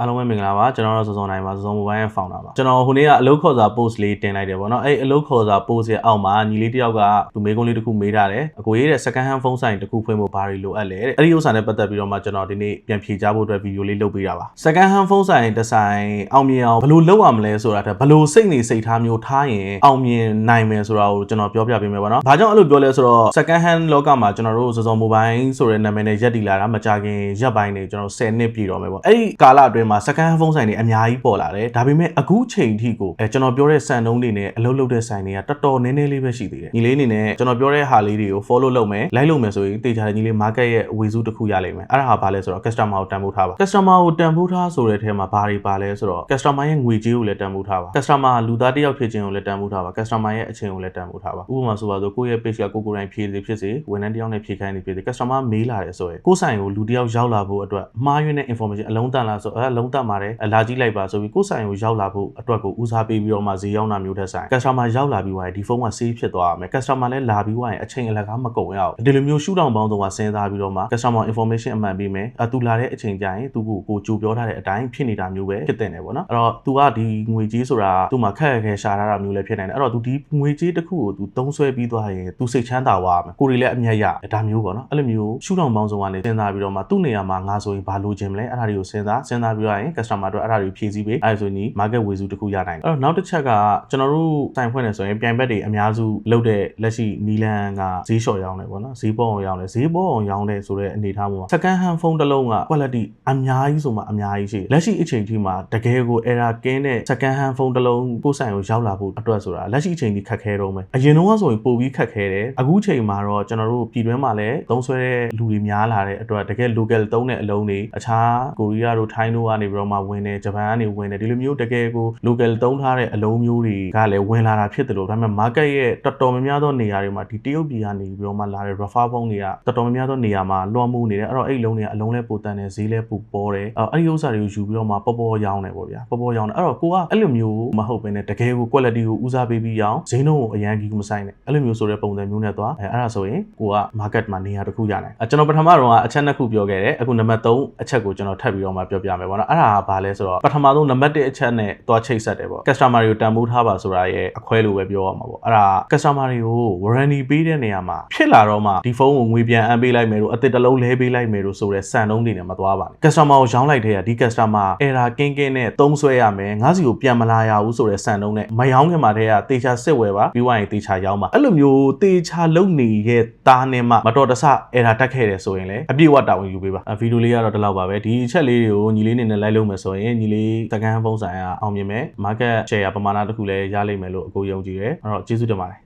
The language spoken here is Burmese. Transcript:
အားလုံးပဲမင်္ဂလာပါကျွန်တော်တို့စောစောနိုင်ပါစောစောမိုဘိုင်းရဲ့ founder ပါကျွန်တော်ဟိုနေ့ကအလုပ်ခေါ်စာ post လေးတင်လိုက်တယ်ဗောနော်အဲ့အလုပ်ခေါ်စာ post ရဲ့အောက်မှာညီလေးတစ်ယောက်ကသူမေးခွန်းလေးတစ်ခုမေးထားတယ်အကိုရေးတဲ့ second hand phone ဆိုင်တစ်ခုဖွင့်ဖို့ဘာတွေလိုအပ်လဲတဲ့အဲ့ဒီဥစ္စာနဲ့ပတ်သက်ပြီးတော့မှကျွန်တော်ဒီနေ့ပြန်ဖြေကြားဖို့အတွက်ဗီဒီယိုလေးလုပ်ပေးတာပါ second hand phone ဆိုင်တစ်ဆိုင်အောင်မြင်အောင်ဘယ်လိုလုပ်ရမလဲဆိုတာတဲ့ဘယ်လိုစိတ်နေစိတ်ထားမျိုးထားရင်အောင်မြင်နိုင်မယ်ဆိုတာကိုကျွန်တော်ပြောပြပေးမယ်ဗောနော်ဘာကြောင့်အဲ့လိုပြောလဲဆိုတော့ second hand လောကမှာကျွန်တော်တို့စောစောမိုဘိုင်းဆိုတဲ့နာမည်နဲ့ရက်တည်လာတာမကြခင်ရက်ပိုင်းနေကျွန်တော်10နှစ်ပြည့်တော့မယ်ဗောအဲ့ဒီကာလအတွင်းမှာ second hand phone ဆိုင်တွေအများကြီးပေါ်လာတယ်ဒါပေမဲ့အခုချိန်ထိကိုအဲကျွန်တော်ပြောတဲ့စံနှုန်းတွေနဲ့အလုပ်လုပ်တဲ့ဆိုင်တွေကတော်တော်နည်းနည်းလေးပဲရှိသေးတယ်ညီလေးအနေနဲ့ကျွန်တော်ပြောတဲ့ဟာလေးတွေကို follow လုပ်မယ် like လုပ်မယ်ဆိုရင်တေချာတယ်ညီလေး market ရဲ့အဝေစုတစ်ခုရလိမ့်မယ်အဲ့ဒါဟာဘာလဲဆိုတော့ customer ကိုတန်ဖိုးထားပါ customer ကိုတန်ဖိုးထားဆိုတဲ့အထဲမှာဘာတွေပါလဲဆိုတော့ customer ရဲ့ငွေကြေးကိုလည်းတန်ဖိုးထားပါ customer လူသားတစ်ယောက်ဖြစ်ခြင်းကိုလည်းတန်ဖိုးထားပါ customer ရဲ့အချိန်ကိုလည်းတန်ဖိုးထားပါဥပမာဆိုပါဆိုကိုယ့်ရဲ့ page ကကိုကိုယ်တိုင်ဖြည့်စီဖြစ်စေဝန်ထမ်းတစ်ယောက်နဲ့ဖြည့်ခိုင်းနေဖြစ်စေ customer မေးလာတယ်ဆိုရင်ကိုယ့်ဆိုင်ကိုလူတစ်ယောက်ရောက်လာဖို့အတွက်မှားယွင်းတဲ့ information အလုံးတန်လားဆိုအဲအလုံးတန်ပါတယ်အလာကြီးလိုက်ပါဆိုပြီးကိုယ့်ဆိုင်ကိုရောက်လာဖို့အတွက်ကိုဦးစားပေးပြီးတော့မှဈေးရောက်တာမျိုးတဲ့ဆိုင် customer ရောက်လာပြီးွားရင်ဒီဖုန်းက save ဖြစ်သွားရမယ် customer လည်းလာပြီးွားရင်အချိန်အလကားမကုန်ရအောင်ဒီလိုမျိုးရှုထောင့်ပေါင်းစုံကစဉ်းစားပြီးတော့မှ customer information အမှန်ပေးမယ်အတူလာတဲ့အချိန်ကျရင်သူ့ကိုကိုကြိုပြောထားတဲ့အတိုင်းဖြစ်နေတာမျိုးပဲဖြစ်တဲ့နေပေါ့နော်အဲ့တော့ तू ကဒီငွေကြေးဆိုတာသူ့မှာခက်ခဲရှာထားတာမျိုးလည်းဖြစ်နိုင်တယ်အဲ့တော့ तू ဒီငွေကြေးတစ်ခုကို तू သုံးဆွဲပြီးသွားရင် तू စိတ်ချမ်းသာသွားမယ်ကိုယ်တွေလည်းအမြတ်ရဒါမျိုးပေါ့နော်အဲ့လိုမျိုးရှုထောင့်ပေါင်းစုံကနေစဉ်းစားပြီးတော့မှသူ့နေရာမှာငါဆိုရင်ဘာလိုချင်မလဲအဲ့ဒါတွေကိုစဉ်းစားစဉ်းစားပြီး တော့ရင် customer တို့အဲ့ဒါတွေဖြည့်ဆည်းပေးအဲ့ဒါဆိုရင် market ဝေစုတစ်ခုရနိုင်တယ်အဲ့တော့နောက်တစ်ချက်ကကျွန်တော်တို့စိုင်ဖွင့်နေဆိုရင်ပြိုင်ဘက်တွေအများစုလုပ်တဲ့လက်ရှိနီလန်ကဈေးလျှော့ရောင်းတယ်ပေါ့နော်ဈေးပေါ်အောင်ရောင်းတယ်ဈေးပေါ်အောင်ရောင်းတယ်ဆိုတဲ့အနေအထားမှာ second hand phone တစ်လုံးက quality အများကြီးဆိုမှအများကြီးရှိတယ်လက်ရှိအချိန်ထိမှာတကယ်ကို error ကင်းတဲ့ second hand phone တစ်လုံးကိုယ်ဆိုင်ကိုရောက်လာဖို့အတွက်ဆိုတာလက်ရှိအချိန်ထိခက်ခဲတော့မယ်အရင်တော့ဆိုရင်ပိုပြီးခက်ခဲတယ်အခုချိန်မှာတော့ကျွန်တော်တို့ပြည်တွင်းမှာလည်းသုံးဆွဲတဲ့လူတွေများလာတဲ့အတွက်တကယ် local သုံးတဲ့အလုံးတွေအခြားကိုရီးယားတို့ထိုင်းတို့ကနေပြီးတော့မှဝင်တယ်ဂျပန်ကနေဝင်တယ်ဒီလိုမျိုးတကယ်ကို local သုံးထားတဲ့အလုံးမျိုးတွေကလည်းဝင်လာတာဖြစ်တယ်လို့ဒါပေမဲ့ market ရဲ့တော်တော်များများသောနေရာတွေမှာဒီတရုတ်ပြည်ကနေပြီးတော့မှလာတဲ့ refer ဖုန်းတွေကတော်တော်များများသောနေရာမှာလွှမ်းမိုးနေတယ်အဲ့တော့အဲ့ဒီလုံးတွေကအလုံးလဲပိုတန်တယ်ဈေးလဲပိုပေါ်တယ်အဲ့ဒီဥစ္စာတွေကိုယူပြီးတော့မှပေါ်ပေါ်ရောင်းတယ်ပေါ့ဗျာပေါ်ပေါ်ရောင်းတယ်အဲ့တော့ကိုကအဲ့လိုမျိုးမဟုတ်ဘဲနဲ့တကယ်ကို quality ကိုဦးစားပေးပြီးရောင်းဈေးနှုန်းကိုအရန်ကြီးမဆိုင်နဲ့အဲ့လိုမျိုးဆိုတဲ့ပုံစံမျိုးနဲ့သွားအဲ့အဲ့ဒါဆိုရင်ကိုက market မှာနေရာတစ်ခုရနိုင်အဲ့ကျွန်တော်ပထမတော့အချက်နှစ်ခုပြောခဲ့တယ်အခုနံပါတ်3အချက်ကိုကျွန်တော်ထပ်ပြီးတော့မှပြောပြမယ်ပေါ့နော်အဲ့ဒါကဘာလဲဆိုတော့ပထမဆုံးနံပါတ်1အချက်နဲ့သွားချိတ်ဆက်တယ်ပေါ့ customer တွေကိုတန်ဖိုးထားပါဆိုတာရဲ့အခွဲလိုပဲပြောရမှာပေါ့အဲ့ဒါ customer တွေကို warranty ပေးတဲ့နေရာမှာဖြစ်လာတော့မှဒီဖုန်းကိုငွေပြန်အမ်းပေးလိုက်မယ်လို့အသစ်တစ်လုံးလဲပေးလိုက်မယ်လို့ဆိုတဲ့စံနှုန်းတွေနဲ့မသွားပါနဲ့ customer ကိုရောင်းလိုက်တဲ့ကဒီ customer error ကင်းကင်းနဲ့သုံးဆွဲရမယ်ငါးစီကိုပြန်မလာရဘူးဆိုတဲ့စံနှုန်းနဲ့မရောင်းခင်မှာတည်းကတေချာစစ်ဝယ်ပါပြီးွားရင်တေချာရောင်းပါအဲ့လိုမျိုးတေချာလုံနေရဲ့သားနဲ့မှမတော်တဆ error တက်ခဲ့တယ်ဆိုရင်လည်းအပြည့်အဝတာဝန်ယူပေးပါဗီဒီယိုလေးကတော့ဒီလောက်ပါပဲဒီအချက်လေးတွေကိုညီလေးနေနဲ့လိုက်လုပ်မယ်ဆိုရင်ညီလေးစကန်ဖုန်းဆိုင်ကအောင်မြင်မယ် market share ပမာဏတစ်ခုလည်းရလိမ့်မယ်လို့အကိုယုံကြည်တယ်အဲ့တော့ကျေးဇူးတင်ပါတယ်